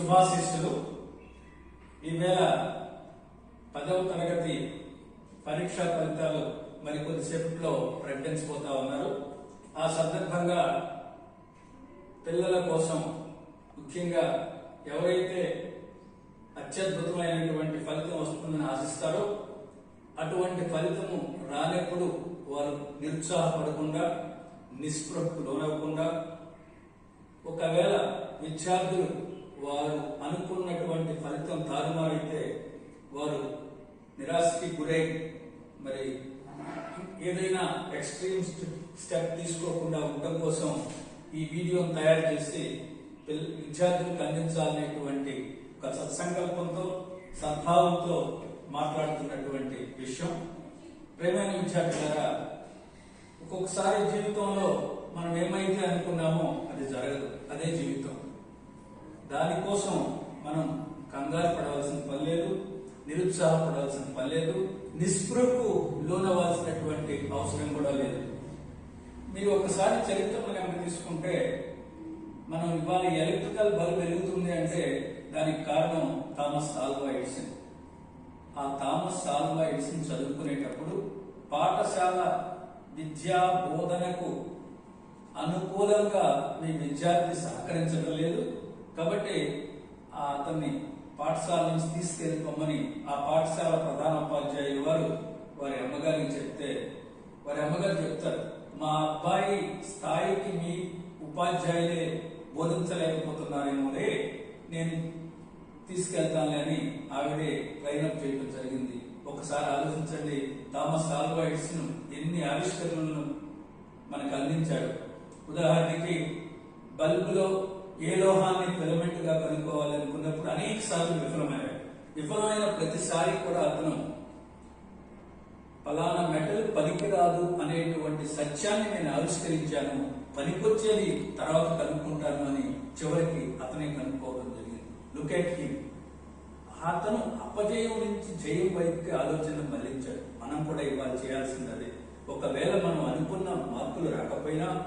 శుభాశిస్సులు ఈవేళ పదవ తరగతి పరీక్షా ఫలితాలు మరికొద్దిసేపట్లో ప్రకటించబోతా ఉన్నారు. ఆ సందర్భంగా పిల్లల కోసం ముఖ్యంగా ఎవరైతే అత్యద్భుతమైనటువంటి ఫలితం వస్తుందని ఆశిస్తారో అటువంటి ఫలితము రానప్పుడు వారు నిరుత్సాహపడకుండా నిస్పృహకు లోనవ్వకుండా ఒకవేళ విద్యార్థులు వారు అనుకున్నటువంటి ఫలితం తారుమారైతే వారు నిరాశకి గురై మరి ఏదైనా ఎక్స్ట్రీమ్ స్టెప్ తీసుకోకుండా ఉండటం కోసం ఈ వీడియోను తయారు చేసి విద్యార్థులకు అందించాలనేటువంటి ఒక సత్సంకల్పంతో సద్భావంతో మాట్లాడుతున్నటువంటి విషయం. ప్రేమైన విద్యార్థులారా ఒక్కొక్కసారి జీవితంలో మనం ఏమైతే అనుకున్నామో అది జరగదు. అదే జీవితం. దానికోసం మనం కంగారు పడవలసిన పని లేదు నిరుత్సాహపడాల్సిన పని లేదు నిస్పృహకు లోనవలసినటువంటి అవసరం కూడా లేదు. మీరు ఒకసారి చరిత్రను కనుక తీసుకుంటే మనం ఇవాళ ఎలక్ట్రికల్ బల్బ్ వెలుగుతుంది అంటే దానికి కారణం థామస్ ఆల్వా ఎడిసన్. ఆ థామస్ ఆల్వా ఎడిసన్ చదువుకునేటప్పుడు పాఠశాల విద్యా బోధనకు అనుకూలంగా మీ విద్యార్థి సహకరించడం లేదు కాబట్టి ఆ అతన్ని పాఠశాల నుంచి తీసుకెళ్ళిపోమని ఆ పాఠశాల ప్రధాన ఉపాధ్యాయులు వారు వారి అమ్మగారికి చెప్తే వారి అమ్మగారు చెప్తారు మా అబ్బాయి స్థాయికి మీ ఉపాధ్యాయులే బోధించలేకపోతున్నారేమోలే నేను తీసుకెళ్తానులే అని ఆవిడే ట్రైనప్ చేయడం జరిగింది. ఒకసారి ఆలోచించండి థామస్ ఆల్వా ఎడిసన్ ఎన్ని ఆవిష్కరణలను మనకు అందించాడు. ఉదాహరణకి బల్బులో ఏ లోహాన్ని ఫిలమెంట్గా కనుక్కోవాలనుకున్నప్పుడు అనేక సార్లు విఫలమయ్యాడు. విఫలమైన ప్రతిసారి కూడా అతను ఫలానా మెటల్ పనికిరాదు అనేటువంటి సత్యాన్ని నేను ఆవిష్కరించాను పనికొచ్చేది తర్వాత కనుక్కుంటాను అని చివరికి అతనే కనుక్కోవడం జరిగింది. లుక్ ఎట్ హిమ్ అతను అపజయం నుంచి జయం వైపుకి ఆలోచన మళ్ళించాడు. మనం కూడా ఇవాళ చేయాల్సింది అదే. ఒకవేళ మనం అనుకున్న మార్కులు రాకపోయినా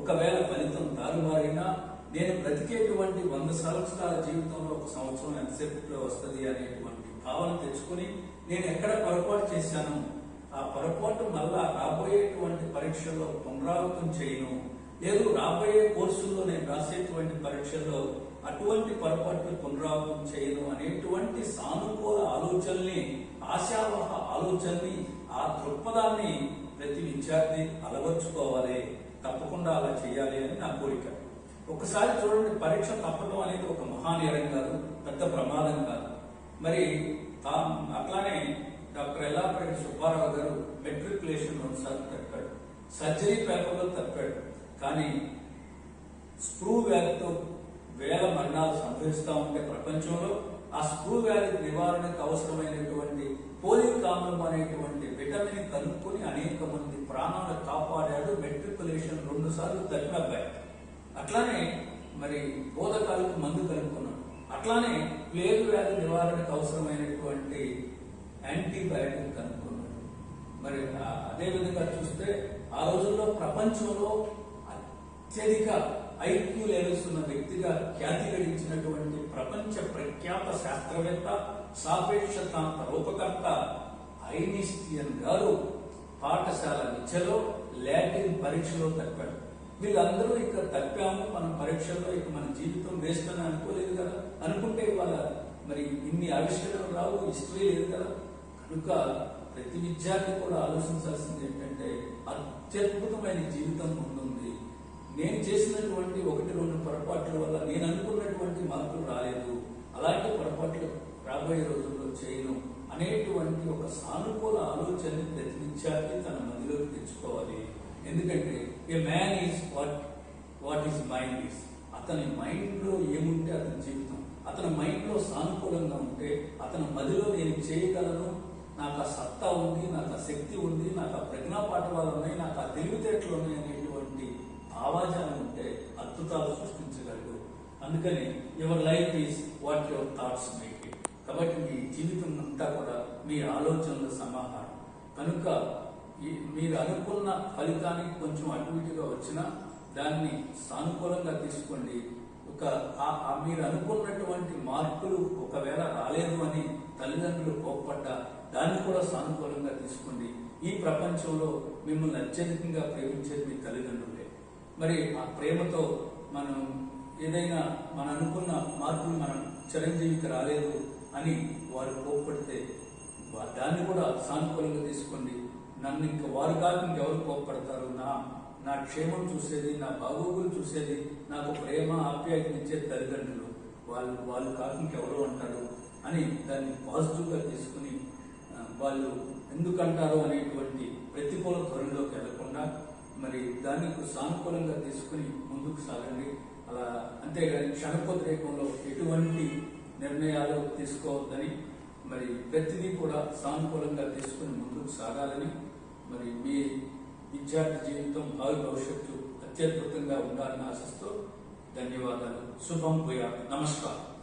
ఒకవేళ ఫలితం తారుమారైనా నేను బ్రతికేటువంటి వంద సంవత్సరాల జీవితంలో ఒక సంవత్సరం ఎంతసేపులో వస్తుంది అనేటువంటి భావన తెచ్చుకొని నేను ఎక్కడ పొరపాటు చేశాను? ఆ పొరపాటు మళ్ళా రాబోయేటువంటి పరీక్షల్లో పునరావృతం చేయను. లేదు రాబోయే కోర్సుల్లో నేను రాసేటువంటి పరీక్షల్లో అటువంటి పొరపాట్లు పునరావృతం చేయను అనేటువంటి సానుకూల ఆలోచనల్ని ఆశావహ ఆలోచనని ఆ దృక్పథాన్ని ప్రతి విద్యార్థి అలవర్చుకోవాలి. తప్పకుండా అలా చేయాలి అని నా కోరిక. ఒకసారి చూడండి పరీక్ష తప్పడం అనేది ఒక మహానేరం కాదు పెద్ద ప్రమాదం కాదు. మరి తా- అట్లానే డాక్టర్ ఎల్లాపరెడ్డి సుబ్బారావు గారు మెట్రికులేషన్ రెండుసార్లు తప్పాడు. సర్జరీ పేపర్లో తప్పాడు. కానీ స్క్రూ వ్యాధితో వేల మరణాలు సంభవిస్తూ ఉంటే ప్రపంచంలో ఆ స్క్రూ వ్యాధి నివారణకు అవసరమైనటువంటి పోలిక్ ఆమ్లం అనేటువంటి విటమిన్ కనుక్కొని అనేక మంది ప్రాణాలు కాపు మెట్రికులేషన్ రెండు సార్లు తప్పిన అబ్బాయి అట్లానే మరి బోధకాలకు మందు కనుక్కున్నాడు. అట్లానే ప్లేగు వ్యాధి నివారణకు అవసరమైనటువంటి యాంటీబయాటిక్ కనుక్కున్నాడు. మరి అదేవిధంగా అదే విధంగా చూస్తే ఆ రోజుల్లో ప్రపంచంలో అత్యధిక ఐక్యూ లెవెల్స్ ఉన్న వ్యక్తిగా ఖ్యాతి గడించినటువంటి ప్రపంచ ప్రఖ్యాత శాస్త్రవేత్త సాపేక్షతాంత రూపకర్త ఐనిస్టియన్ గారు పాఠశాల విద్యలో లాటిన్ పరీక్షలో తప్పాడు. వీళ్ళందరూ ఇక్కడ తప్పాము మనం పరీక్షల్లో ఇక మన జీవితం వేస్ట్ అని అనుకోలేదు కదా. అనుకుంటే ఇవాళ మరి ఇన్ని ఆవిష్కరణలు రావు హిస్టరీ లేదు కదా. కనుక ప్రతి విద్యార్థి కూడా ఆలోచించాల్సింది ఏంటంటే అత్యద్భుతమైన జీవితం ఉంటుంది. నేను చేసినటువంటి ఒకటి రెండు పొరపాట్ల వల్ల నేను అనుకున్నటువంటి మార్పులు రాలేదు. అలాంటి పొరపాట్లు రాబోయే రోజుల్లో చేయను అనేటువంటి ఒక సానుకూల ఆలోచనని ప్రతి విద్యార్థి ఎందుకంటే a man is what what is mind is అతని మైండ్లో ఏముంటే అతని జీవితం. అతని మైండ్లో సానుకూలంగా ఉంటే అతని మదిలో నేను చేయగలను. నాకు ఆ సత్తా ఉంది నాకు ఆ శక్తి ఉంది నాకు ఆ ప్రజ్ఞాపాఠవాలు ఉన్నాయి నాకు ఆ తెలివితేటలు ఉన్నాయి అనేటువంటి భావాజాలం ఉంటే అద్భుతాలు సృష్టించగలడు. అందుకని your life is what your thoughts make it కాబట్టి మీ జీవితం అంతా కూడా మీ ఆలోచనల సమాహారం. కనుక మీరు అనుకున్న ఫలితానికి కొంచెం అటు ఇటుగా వచ్చినా దాన్ని సానుకూలంగా తీసుకోండి. ఒక మీరు అనుకున్నటువంటి మార్పులు ఒకవేళ రాలేదు అని తల్లిదండ్రులు కోప్పడ్డా దాన్ని కూడా సానుకూలంగా తీసుకోండి. ఈ ప్రపంచంలో మిమ్మల్ని అత్యధికంగా ప్రేమించేది మీ తల్లిదండ్రులే. మరి ఆ ప్రేమతో మనం ఏదైనా మనం అనుకున్న మార్పులు మనం చిరంజీవికి రాలేదు అని వారు కోప్పడితే దాన్ని కూడా సానుకూలంగా తీసుకోండి. నన్ను ఇంకా వారు కాక ఇంకెవరు కోప్పడతారు? నా నా క్షేమం చూసేది నా బాగోగులు చూసేది నాకు ప్రేమ ఆప్యాయతనిచ్చే తల్లిదండ్రులు. వాళ్ళు వాళ్ళు కాదు ఇంకెవరు అంటారు అని దాన్ని పాజిటివ్గా తీసుకుని వాళ్ళు ఎందుకంటారు అనేటువంటి ప్రతికూల ధోరణిలోకి వెళ్ళకుండా మరి దాన్ని సానుకూలంగా తీసుకుని ముందుకు సాగండి. అలా అంతేగాని క్షణపోద్రేకంలో ఎటువంటి నిర్ణయాలు తీసుకోవద్దని మరి ప్రతిదీ కూడా సానుకూలంగా తీసుకుని మరి మీ విద్యార్థి జీవితం భావి భవిష్యత్తు అత్యద్భుతంగా ఉండాలని ఆశిస్తూ ధన్యవాదాలు. శుభం భూయా. నమస్కారం.